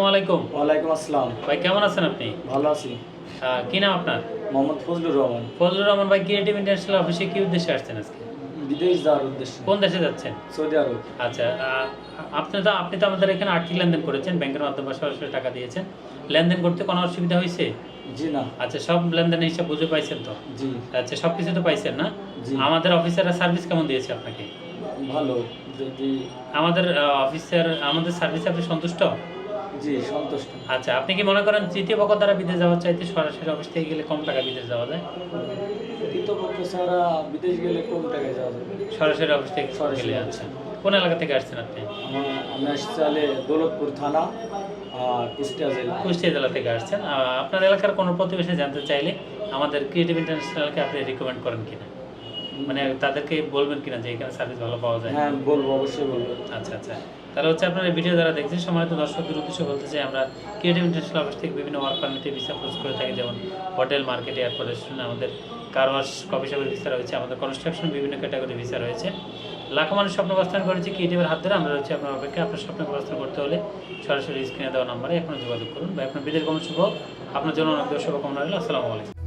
আসসালামু আলাইকুম। ওয়ালাইকুম আসসালাম। ভাই কেমন আছেন আপনি? ভালো আছি। কি নাম আপনার? মোহাম্মদ ফজলুর রহমান। ফজলুর রহমান ভাই ক্রিয়েটিভ ইন্টারন্যাশনাল অফিসে কি উদ্দেশ্যে আসছেন আজকে? বিদেশ যাওয়ার উদ্দেশ্যে। কোন দেশে যাচ্ছেন? Saudi Arab. আচ্ছা আপনি তো আপনি তো আমাদের এখানে আর্থিক লেনদেন করেছেন ব্যাংকের মাধ্যমে সরাসরি টাকা দিয়েছেন। লেনদেন করতে কোনো অসুবিধা হয়েছে? জি না। আচ্ছা সব লেনদেনের হিসাব বুঝে পাইছেন তো? জি। আচ্ছা সব কিছু তো পাইছেন না। আমাদের অফিসাররা সার্ভিস কেমন দিয়েছে আপনাকে? ভালো। যদি আমাদের অফিসার আমাদের সার্ভিস আপনি সন্তুষ্ট? জি সন্তুষ্ট। আচ্ছা আপনি কি মনে করেন তৃতীয় পক্ষ দ্বারা বিদেশ যাওয়ার চাইতে সরাসরি অফিস থেকে গেলে কম টাকা বিদেশ যাওয়া যায়? তৃতীয় পক্ষ ছাড়া বিদেশ গেলে কম টাকায় যাওয়া যাবে সরাসরি অফিস থেকে সরাসরি গেলে আচ্ছা। কোন এলাকা থেকে আসছেন আপনি? আমি আসছি তাহলে দৌলতপুর থানা কুষ্টিয়া জেলা। কুষ্টিয়া জেলা থেকে আসছেন। আপনার এলাকার কোনো প্রতিবেশী জানতে চাইলে আমাদের ক্রিয়েটিভ ইন্টারন্যাশনালকে আপনি রিকমেন্ড করেন কিনা? মানে তাদেরকে বলবেন কিনা যে এখানে সার্ভিস ভালো পাওয়া যায়? হ্যাঁ বলব অবশ্যই বলব। আচ্ছা আচ্ছা। তাহলে হচ্ছে আপনার ভিডিও যারা দেখছেন সম্মানিত দর্শকদের উদ্দেশ্যে বলতে চাই আমরা ক্রিয়েটিভ ইন্টারন্যাশনাল অফিস থেকে বিভিন্ন ওয়ার্ক পারমিটে ভিসা পোস্ট করে থাকি যেমন হোটেল মার্কেট এয়ারপোর্ট রেস্টুরেন্ট আমাদের কার ওয়াশ কফি শপের ভিসা রয়েছে আমাদের কনস্ট্রাকশন বিভিন্ন ক্যাটাগরি ভিসা রয়েছে। লাখো মানুষ স্বপ্ন বাস্তবায়ন করেছে ক্রিয়েটিভের হাত ধরে আমরা রয়েছে আপনার অপেক্ষা আপনার স্বপ্ন বাস্তবায়ন করতে হলে সরাসরি স্ক্রিনে দেওয়া নাম্বারে এখনও যোগাযোগ করুন। বা আপনার বিদেশ গমন শুভ আপনার জন্য অনেক শুভকামনা রইল আসসালামু আলাইকুম।